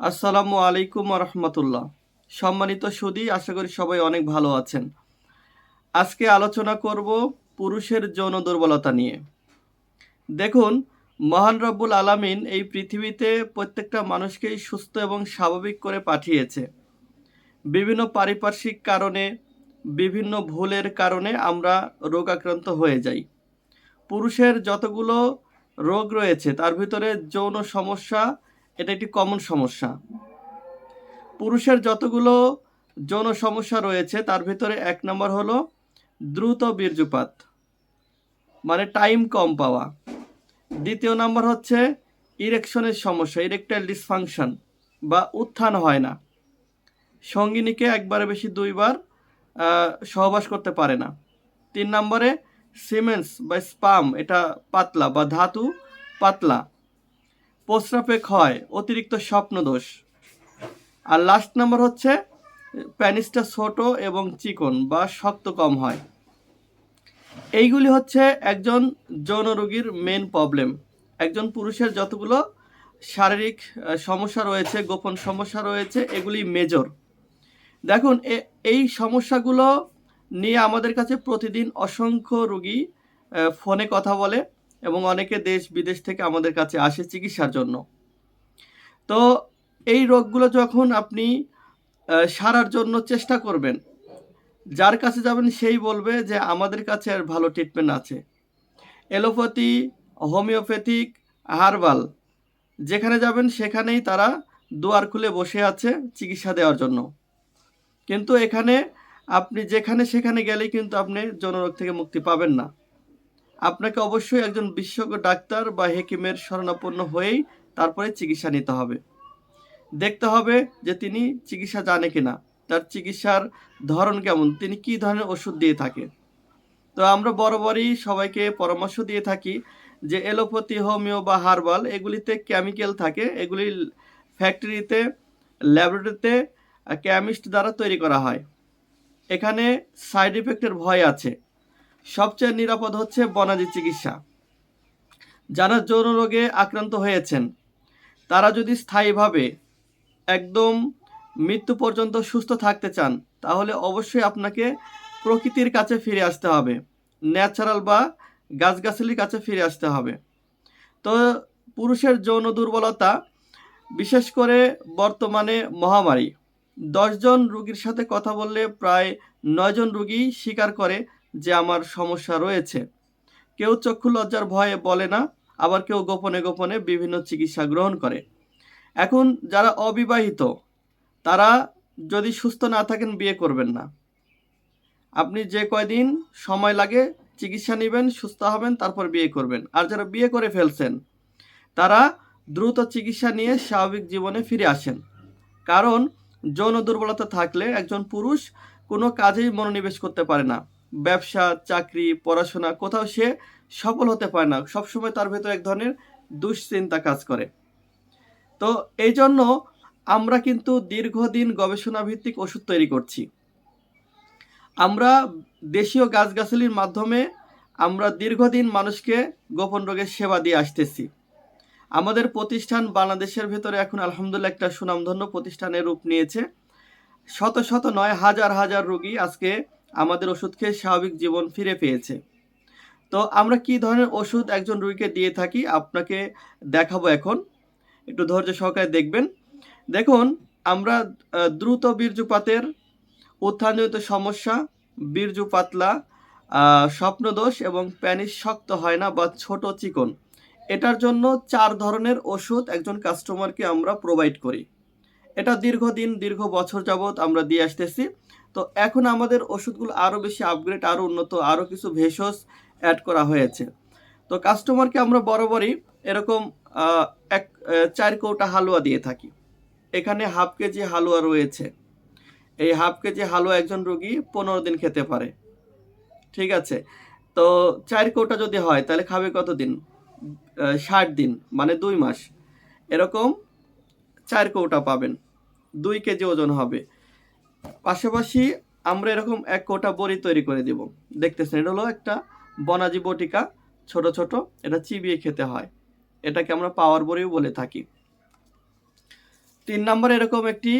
আসসালামু আলাইকুম রহমতুল্লাহ। সম্মানিত সুদী, আশা করি সবাই অনেক ভালো আছেন। আজকে আলোচনা করব পুরুষের যৌন দুর্বলতা নিয়ে। দেখুন, মহান রব্বুল আলামিন এই পৃথিবীতে প্রত্যেকটা মানুষকেই সুস্থ এবং স্বাভাবিক করে পাঠিয়েছে। বিভিন্ন পারিপার্শ্বিক কারণে, বিভিন্ন ভুলের কারণে আমরা রোগাক্রান্ত হয়ে যাই। পুরুষের যতগুলো রোগ রয়েছে, তার ভিতরে যৌন সমস্যা এটা একটি কমন সমস্যা। পুরুষের যতগুলো যৌন সমস্যা রয়েছে, তার ভিতরে এক নম্বর হলো দ্রুত বীর্যপাত মানে টাইম কম পাওয়া। দ্বিতীয় নাম্বার হচ্ছে ইরেকশনের সমস্যা ইরেকটাইল ডিসফাংশন বা উত্থান হয় না। সঙ্গিনীকে একবারে বেশি দুইবার সহবাস করতে পারে না। তিন নম্বরে সিমেন্টস বা স্পাম এটা পাতলা বা ধাতু পাতলা। প্রস্রাবে ক্ষয়, অতিরিক্ত স্বপ্নদোষ। আর লাস্ট নাম্বার হচ্ছে, প্যানিসটা ছোট এবং চিকন বা শক্ত কম হয়। এইগুলি হচ্ছে একজন যৌন রোগীর মেন প্রবলেম একজন পুরুষের যতগুলো শারীরিক সমস্যা রয়েছে, গোপন সমস্যা রয়েছে, এগুলি মেজর দেখুন এই সমস্যাগুলো নিয়ে আমাদের কাছে প্রতিদিন অসংখ্য রুগী ফোনে কথা বলে। এবং অনেকে দেশ বিদেশ থেকে আমাদের কাছে আসে চিকিৎসার জন্য। তো এই রোগগুলো যখন আপনি সারার জন্য চেষ্টা করবেন, যার কাছে যাবেন সেই বলবে যে আমাদের কাছে আর ভালো ট্রিটমেন্ট আছে। এলোপ্যাথি হোমিওপ্যাথিক, হার্বাল, যেখানে যাবেন সেখানেই তারা দুয়ার খুলে বসে আছে চিকিৎসা দেওয়ার জন্য। কিন্তু এখানে আপনি যেখানে সেখানে গেলেই কিন্তু আপনি জনরোগ থেকে মুক্তি পাবেন না। আপনাকে অবশ্যই একজন বিশেষজ্ঞ ডাক্তার বা হেকিমের শরণাপন্ন হয়েই তারপরে চিকিৎসা নিতে হবে। দেখতে হবে যে তিনি চিকিৎসা জানে কিনা, তার চিকিৎসার ধরন কেমন, তিনি কি ধরনের ওষুধ দিয়ে থাকে। তো আমরা বরাবরই সবাইকে পরামর্শ দিয়ে থাকি যে এলোপ্যাথি, হোমিও বা হার্বাল, এগুলিতে কেমিক্যাল থাকে, এগুলি ফ্যাক্টরিতে, ল্যাবরেটরিতে, কেমিস্ট দ্বারা তৈরি করা হয়। এখানে সাইড ইফেক্টের ভয় আছে। সবচেয়ে নিরাপদ হচ্ছে বনাজি চিকিৎসা। যারা যৌন রোগে আক্রান্ত হয়েছেন, তারা যদি স্থায়ীভাবে একদম মৃত্যু পর্যন্ত সুস্থ থাকতে চান, তাহলে অবশ্যই আপনাকে প্রকৃতির কাছে ফিরে আসতে হবে। ন্যাচারাল বা গাছগাছালির কাছে ফিরে আসতে হবে। তো পুরুষের যৌন দুর্বলতা, বিশেষ করে বর্তমানে মহামারী। দশজন রুগীর সাথে কথা বললে প্রায় নয়জন রুগী স্বীকার করে যে আমার সমস্যা রয়েছে। কেউ চক্ষু লজ্জার ভয়ে বলে না, আবার কেউ গোপনে গোপনে বিভিন্ন চিকিৎসা গ্রহণ করে। এখন যারা অবিবাহিত, তারা যদি সুস্থ না থাকেন বিয়ে করবেন না। আপনি যে কয়দিন সময় লাগে চিকিৎসা নেবেন, সুস্থ হবেন, তারপর বিয়ে করবেন। আর যারা বিয়ে করে ফেলছেন, তারা দ্রুত চিকিৎসা নিয়ে স্বাভাবিক জীবনে ফিরে আসেন। কারণ যৌন দুর্বলতা থাকলে একজন পুরুষ কোনো কাজেই মনোনিবেশ করতে পারে না। ব্যবসা, চাকরি, পড়াশোনা, কোথাও সে সফল হতে পারে না। সবসময় তার ভেতর এক ধরনের দুশ্চিন্তা কাজ করে। তো এই জন্য আমরা কিন্তু দীর্ঘদিন গবেষণা ভিত্তিক ওষুধ তৈরি করছি। আমরা দেশীয় গাছগাছালির মাধ্যমে আমরা দীর্ঘদিন মানুষকে গোপন রোগের সেবা দিয়ে আসতেছি। আমাদের প্রতিষ্ঠান বাংলাদেশের ভেতরে এখন আলহামদুলিল্লাহ একটা সুনামধন্য প্রতিষ্ঠানের রূপ নিয়েছে। শত শত নয়, হাজার হাজার রোগী আজকে আমাদের ওষুধ খেয়ে স্বাভাবিক জীবন ফিরে পেয়েছে। তো আমরা কি ধরনের ওষুধ একজন রুগীকে দিয়ে থাকি আপনাকে দেখাবো এখন। একটু ধৈর্য সহকারে দেখবেন। দেখুন, আমরা দ্রুত বীর্যপাতের উত্থানজনিত সমস্যা, বীর্য পাতলা স্বপ্নদোষ এবং প্যানিস শক্ত হয় না বা ছোট চিকন। এটার জন্য চার ধরনের ওষুধ একজন কাস্টমারকে আমরা প্রোভাইড করি। এটা দীর্ঘদিন, দীর্ঘ বছর যাবৎ আমরা দিয়ে আসতেছি। তো এখন আমাদের ওষুধগুলো আরও বেশি আপগ্রেড আরও উন্নত আরও কিছু ভেষজ অ্যাড করা হয়েছে। তো কাস্টমারকে আমরা বরাবরই এরকম এক চার কৌটা হালুয়া দিয়ে থাকি। এখানে হাফ কেজি হালুয়া রয়েছে। এই হাফ কেজি হালুয়া একজন রোগী পনেরো দিন খেতে পারে। ঠিক আছে? তো চার কৌটা যদি হয়, তাহলে খাবে কত দিন? ষাট দিন মানে দুই মাস। এরকম চার কৌটা পাবেন। দুই কেজি ওজন হবে। পাশাপাশি আমরা এরকম এক কোটা বড়ি তৈরি করে দিব। দেখতেছেন, এটা হলো একটা বনাজি বটিকা, ছোট ছোট, এটা চিবিয়ে খেতে হয়। এটাকে আমরা পাওয়ার বড়িও বলে থাকি। তিন নম্বরে এরকম একটি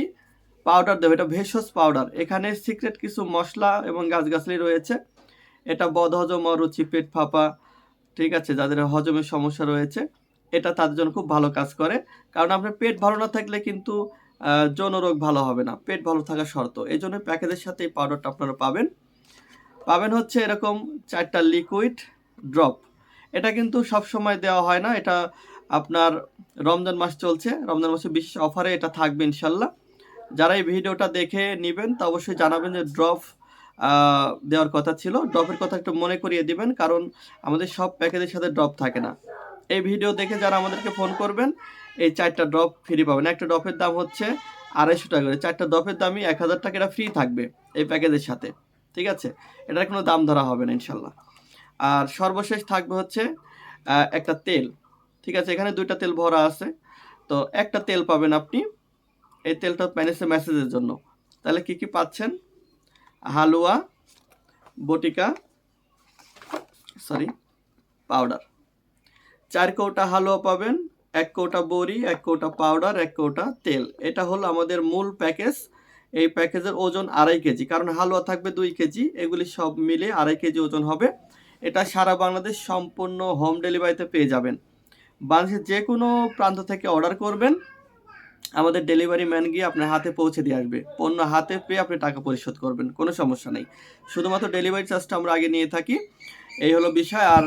পাউডার দেবো, এটা ভেষজ পাউডার। এখানে সিক্রেট কিছু মশলা এবং গাছগাছালি রয়েছে। এটা বদহজম অরুচি পেট ফাঁপা, ঠিক আছে, যাদের হজমের সমস্যা রয়েছে, এটা তাদের জন্য খুব ভালো কাজ করে। কারণ আপনার পেট ভালো না থাকলে কিন্তু যৌন রোগ ভালো হবে না, পেট ভালো থাকা শর্ত। এই জন্য প্যাকেজের সাথে এই পাউডারটা আপনারা পাবেন। পাবেন হচ্ছে এরকম চারটা লিকুইড ড্রপ এটা কিন্তু সব সময় দেওয়া হয় না, এটা আপনার রমজান মাস চলছে, রমজান মাসে বিশেষ অফারে এটা থাকবে ইনশাল্লাহ। যারা এই ভিডিওটা দেখে নেবেন, তা অবশ্যই জানাবেন যে ড্রপ দেওয়ার কথা ছিল। ড্রপের কথা একটু মনে করিয়ে দিবেন, কারণ আমাদের সব প্যাকেজের সাথে ড্রপ থাকে না। এই ভিডিও দেখে যারা আমাদেরকে ফোন করবেন, এই চারটা ড্রপ ফ্রি পাবেন। একটা ড্রপের দাম হচ্ছে আড়াইশো টাকা করে। চারটা ড্রপের দামই এক হাজার টাকা এটা ফ্রি থাকবে এই প্যাকেজের সাথে। ঠিক আছে? এটার কোনো দাম ধরা হবে না ইনশাল্লাহ আর সর্বশেষ থাকবে হচ্ছে একটা তেল। ঠিক আছে? এখানে দুইটা তেল ভরা আছে। তো একটা তেল পাবেন আপনি এই তেলটা প্যানেসে মেসেজের জন্য। তাহলে কি কি পাচ্ছেন? হালুয়া, বটিকা সরি পাউডার চার কৌটা হালুয়া পাবেন, এক কৌটা বড়ি, এক কৌটা পাউডার, এক কৌটা তেল। এটা হলো আমাদের মূল প্যাকেজ। এই প্যাকেজের ওজন আড়াই কেজি। কারণ হালুয়া থাকবে দুই কেজি, এগুলি সব মিলে আড়াই কেজি ওজন হবে। এটা সারা বাংলাদেশ সম্পূর্ণ হোম ডেলিভারিতে পেয়ে যাবেন। বাংলাদেশের যে কোনো প্রান্ত থেকে অর্ডার করবেন, আমাদের ডেলিভারি ম্যান গিয়ে আপনার হাতে পৌঁছে দিয়ে আসবে। পণ্য হাতে পেয়ে আপনি টাকা পরিশোধ করবেন, কোনো সমস্যা নেই। শুধুমাত্র ডেলিভারি চার্জটা আমরা আগে নিয়ে থাকি। এই হলো বিষয়, আর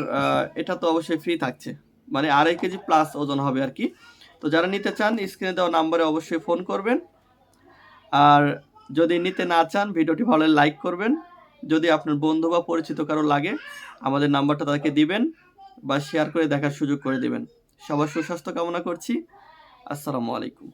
এটা তো অবশ্যই ফ্রি থাকছে। মানে আড়াই কেজি প্লাস ওজন হবে আর কি। তো যারা নিতে চান স্ক্রিনে দেওয়া নাম্বারে অবশ্যই ফোন করবেন। আর যদি নিতে না চান, ভিডিওটি ভালো লাইক করবেন। যদি আপনার বন্ধু বা পরিচিত কারও লাগে, আমাদের নাম্বারটা তাদেরকে দিবেন বা শেয়ার করে দেখার সুযোগ করে দিবেন। সবার সুস্বাস্থ্য কামনা করছি। আসসালামু আলাইকুম।